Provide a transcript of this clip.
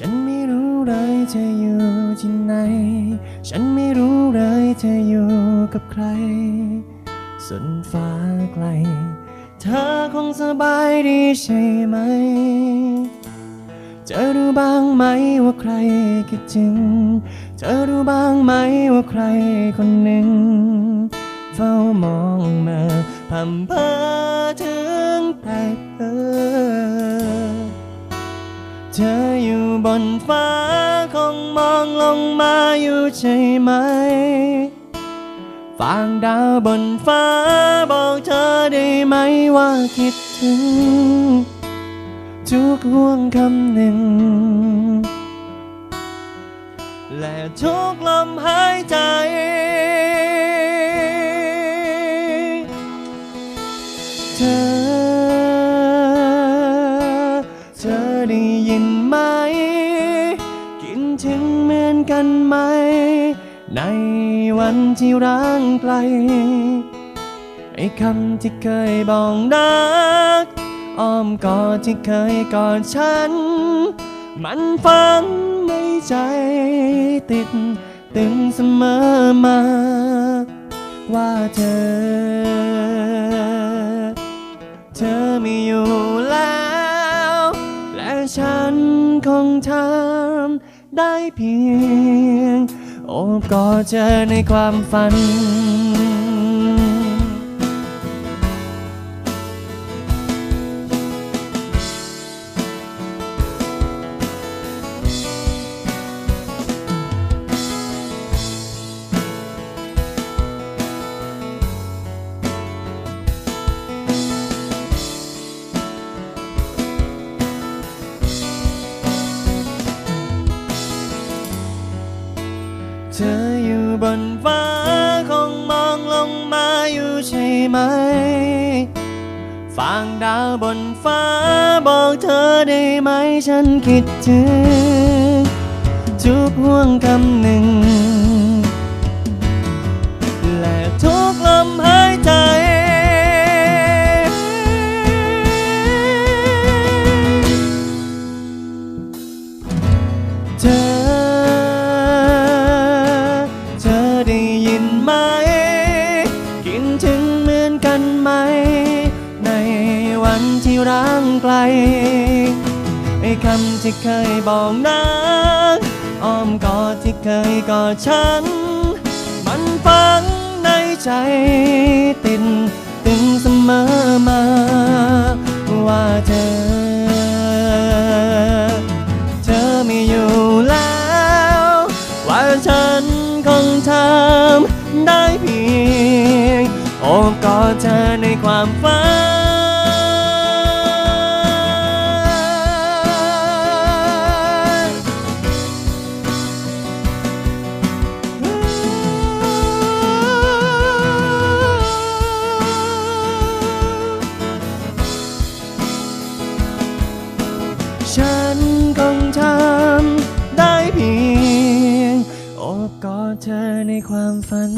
ฉันไม่รู้เลยเธออยู่ที่ไหน ฉันไม่รู้เลยเธออยู่กับใคร สุนฟ้าไกล เธอคงสบายดีใช่ไหม เธอรู้บ้างไหมว่าใครคิดถึง เธอรู้บ้างไหมว่าใครคนหนึ่ง เฝ้ามองมาพำเพอถึงแต่เธอ เธออยู่บนฟ้าคงมองลงมาอยู่ใช่ไหมฟางดาวบนฟ้าบอกเธอได้ไหมว่าคิดถึง ทุกห่วงคำหนึ่ง และทุกลมหายใจ กันไหม ในวันที่ร้างไกล ไอ้คำที่เคยบอกรัก อ้อมกอดที่เคยกอดฉัน มันฝังในใจติด ตึงเสมอมา ว่าเธอ เธอไม่อยู่แล้ว และฉันคงทำ ได้เพียง โอบกอดเธอในความฝัน เธออยู่บนฟ้าคงมองลงมาอยู่ใช่ไหมฟางดาวบนฟ้าบอกเธอได้ไหมฉันคิดถึงทุกห่วงคำหนึ่ง และทุกลมหายใจเธอ ไกล ไอ้คำที่เคยบอกนักอ้อมกอดที่เคยกอดฉัน มันฝังในใจติดตึงเสมอมา ว่าเธอ เธอไม่อยู่แล้ว ว่าฉันคงทำได้เพียงโอบกอดเธอในความฝัน กอดเธอในความฝัน